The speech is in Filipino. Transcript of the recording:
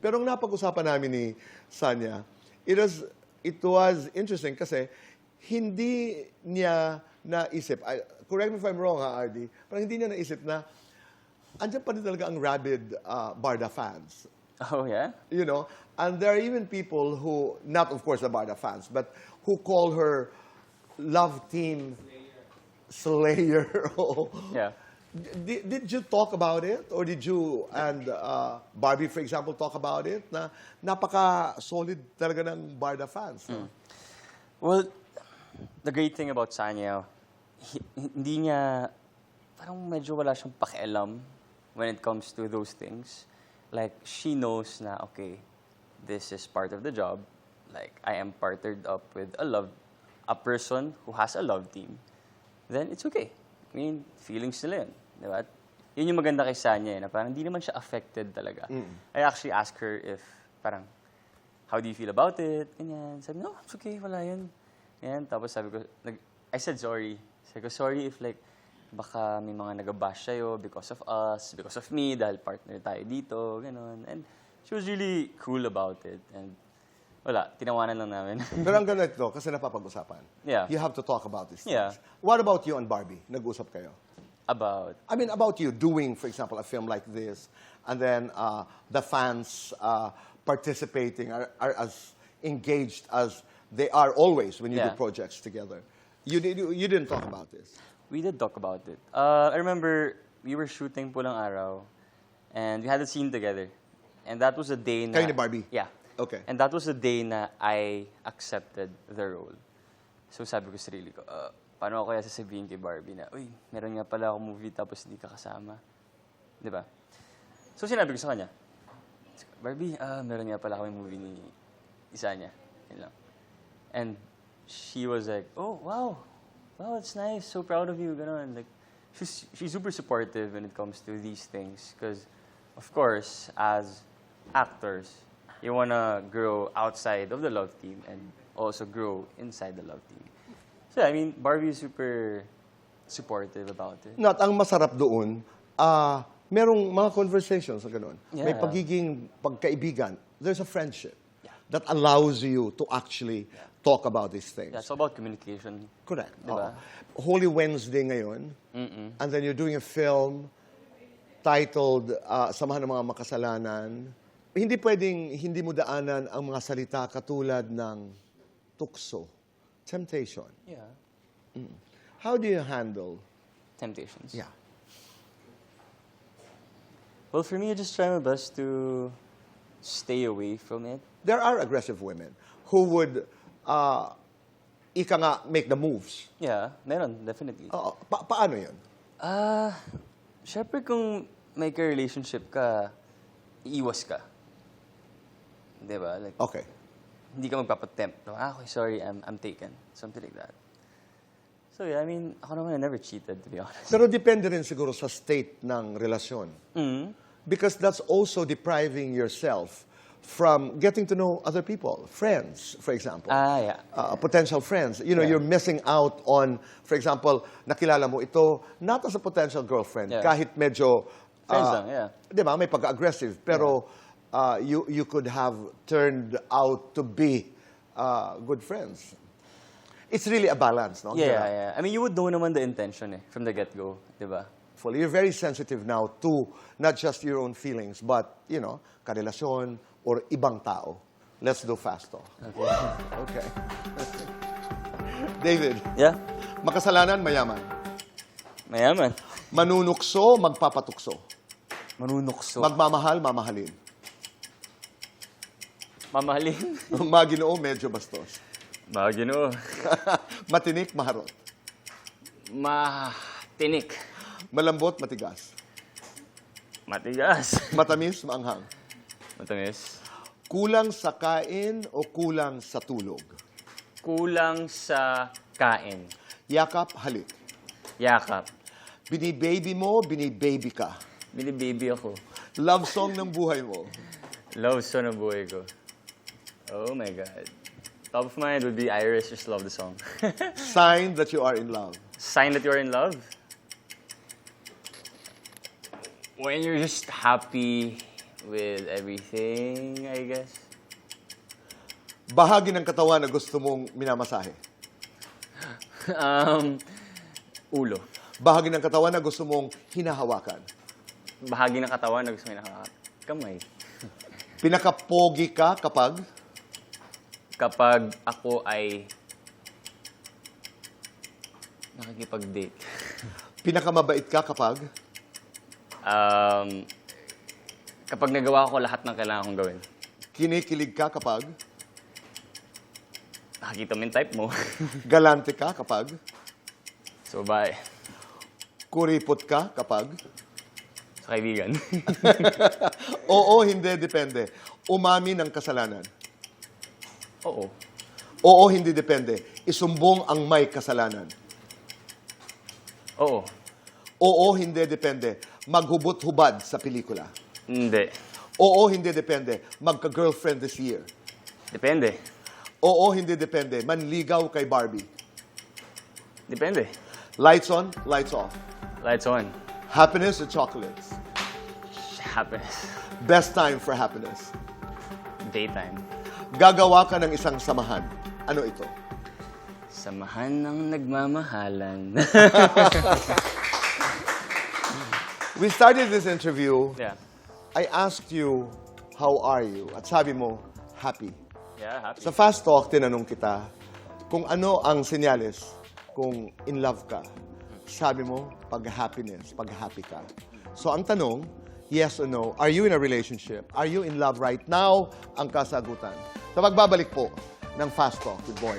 Pero ang napag-usapan namin ni Sanya, it was, it was interesting kasi hindi niya naisip, I- correct me if I'm wrong ha, RD, parang hindi niya naisip na andyan pa rin talaga ang rabid uh, Barda fans. Oh, yeah? You know, and there are even people who, not of course the Barda fans, but who call her love team slayer. Oo. Yeah. Did, did you talk about it? Or did you and uh, Barbie, for example, talk about it? Na napaka-solid talaga ng Barda fans. no? Well, the great thing about Sanya, hi- hindi niya, parang medyo wala siyang pakialam when it comes to those things. Like, she knows na, okay, this is part of the job. Like, I am partnered up with a love, a person who has a love team. Then, it's okay. I mean, feelings nila yun. Di ba? Yun yung maganda kay Sanya, eh, na parang hindi naman siya affected talaga. I actually asked her if, parang, how do you feel about it? Ganyan. Sabi, no, it's okay, wala yun. Ganyan. Tapos sabi ko, nag, I said sorry. Sabi ko, sorry if like, baka may mga nagabash sa'yo because of us, because of me, dahil partner tayo dito, gano'n. And she was really cool about it. And wala, tinawanan lang namin. Pero ang ganda ito, kasi napapag-usapan. Yeah. You have to talk about these things. Yeah. What about you and Barbie? Nag-usap kayo? About, I mean, about you doing, for example, a film like this, and then uh, the fans uh, participating are, are as engaged as they are always when you do projects together. You, did, you, you didn't talk about this. we did talk about it. Uh, I remember we were shooting Pulang Araw, and we had a scene together. And that was the day na... Kayo ni Barbie? Yeah. Okay. And that was the day na I accepted the role. So sabi ko sa sarili ko, uh, paano ako kaya sasabihin kay Barbie na, uy, meron nga pala ako movie tapos hindi ka kasama. Di ba? So sinabi ko sa kanya, Barbie, ah, meron nga pala kami movie ni isa niya. Yun lang. And she was like, oh, wow. Wow, it's nice. So proud of you. Ganon. Like, she's, she's super supportive when it comes to these things. Because, of course, as actors, you want to grow outside of the love team and also grow inside the love team. So, I mean, Barbie is super supportive about it. Not, ang masarap doon, ah, merong mga conversations na ganun. May Yeah. pagiging pagkaibigan. There's a friendship Yeah. that allows you to actually talk about these things. Yeah, it's all about communication. Correct. Diba? Oo. Holy Wednesday ngayon. And then you're doing a film titled uh, Samahan ng mga Makasalanan. Hindi pwedeng hindi mo daanan ang mga salita katulad ng tukso, temptation. Yeah. How do you handle? Temptations. Yeah. Well, for me, I just try my best to stay away from it. There are aggressive women who would, uh, ika nga, make the moves. Yeah, meron, definitely. Oo. Pa- paano yun? Ah, syempre kung may ka-relationship ka, iiwas ka. Di ba? Like, Okay. Hindi ka magpapatempt. No? Ah, okay, sorry, I'm, I'm taken. Something like that. So yeah, I mean, ako naman, I never cheated, to be honest. Pero depende rin siguro sa state ng relasyon. Mm. Because that's also depriving yourself from getting to know other people, friends, for example. Ah, yeah. Uh, potential friends. You know, Yeah. you're missing out on, for example, nakilala mo ito, not as a potential girlfriend, Yeah. kahit medyo... Friends uh, lang, yeah. Di ba? May pagka-aggressive. Pero uh, you, you could have turned out to be uh, good friends. It's really a balance, no? Yeah, Gerard? yeah. I mean, you would know naman the intention eh, from the get-go, di ba? You're very sensitive now to not just your own feelings, but, you know, karelasyon or ibang tao. Let's do fast talk. Okay. Okay. David, Yeah? makasalanan, mayaman. Mayaman. Manunukso, magpapatukso. Manunukso. Magmamahal, mamahalin. Mamahalin. Maginoo, medyo bastos. Magino. Matinik, maharot. Matinik. Malambot, matigas. Matigas. Matamis, maanghang. Matamis. Kulang sa kain o kulang sa tulog. Kulang sa kain. Yakap, halik. Yakap. Binibaby mo, binibaby ka. Binibaby ako. Love song ng buhay mo. Love song ng buhay ko. Oh my God. Top of mind would be Iris, just love the song. Sign that you are in love. Sign that you're in love? When you're just happy with everything, I guess. Bahagi ng katawan na gusto mong minamasahe. um, ulo. Bahagi ng katawan na gusto mong hinahawakan. Bahagi ng katawan na gusto mo nakaka- kamay. Pinakapogi ka kapag Kapag ako ay nakikipag-date. pinakamabait ka kapag Um, kapag nagawa ko lahat ng kailangan kong gawin. kinikilig ka kapag Nakikita mo yung type mo. galante ka kapag so, bye. kuripot ka kapag Sa kaibigan. oo, hindi, depende. Umami ng kasalanan. Oo. Oo, hindi depende. Isumbong ang may kasalanan. Oo. Oo, hindi depende. Maghubot-hubad sa pelikula. Hindi. Oo, hindi depende. Magka-girlfriend this year. Depende. Oo, hindi depende. Manligaw kay Barbie. Depende. Lights on, lights off. Lights on. Happiness or chocolates? Happiness. Best time for happiness. Daytime. Gagawa ka ng isang samahan. Ano ito? Samahan ng nagmamahalan. We started this interview. yeah. I asked you, how are you? At sabi mo, happy. Yeah, happy. Sa fast talk, tinanong kita kung ano ang senyales kung in love ka. Sabi mo, pag happiness, pag happy ka. So ang tanong, yes or no, are you in a relationship? Are you in love right now? Ang kasagutan. Sa pagbabalik po ng Fast Talk with Boy.